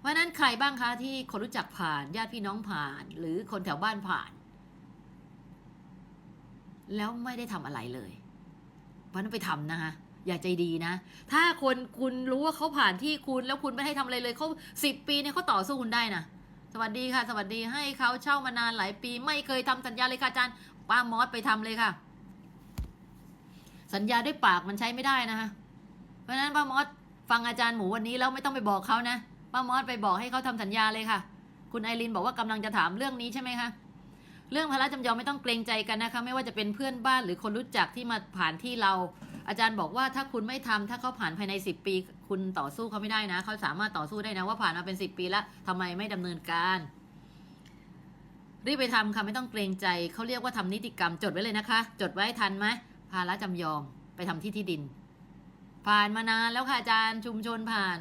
เพราะนั้นใครบ้างคะที่คนรู้จักผ่านญาติพี่น้องผ่าน หรือคนแถวบ้านผ่าน แล้วไม่ได้ทำอะไรเลย เพราะนั้นไปทำนะคะอย่าใจดีนะ ถ้าคนคุณรู้ว่าเขาผ่านที่คุณแล้วคุณไม่ให้ทำอะไรเลยเขาสิบปีเนี่ยเขาต่อสู้คุณได้นะสวัสดีค่ะ สวัสดีให้เขาเช่ามานานหลายปี ไม่เคยทำสัญญาเลยค่ะอาจารย์ป้ามอสไปทำเลยค่ะ สัญญาด้วยปากมันใช้ไม่ได้นะคะเพราะฉะนั้นป้ามอสฟังอาจารย์หมูวันนี้แล้วไม่ต้องไปบอกเขานะ ป้ามอสไปบอกให้เขาทำสัญญาเลยค่ะ คุณไอรินบอกว่ากำลังจะถามเรื่องนี้ใช่ไหมคะเรื่องพระราชจำยอมไม่ต้องเกรงใจกันนะคะ ไม่ว่าจะเป็นเพื่อนบ้านหรือคนรู้จักที่มาผ่านที่เรา อาจารย์บอกว่าถ้าคุณไม่ทำถ้าเขาผ่านภายใน 10 ปี คุณต่อสู้เขาไม่ได้นะเขาสามารถต่อสู้ได้นะว่าผ่านมาเป็น 10 ปีแล้วทำไมไม่ดำเนินการรีบไปทำค่ะไม่ต้องเกรงใจเขาเรียกว่าทำนิติกรรมจดไว้เลยนะคะ จดไว้ทันไหมภาระจำยอมไปทำที่ที่ดิน ผ่านมานานแล้วค่ะอาจารย์ชุมชนผ่าน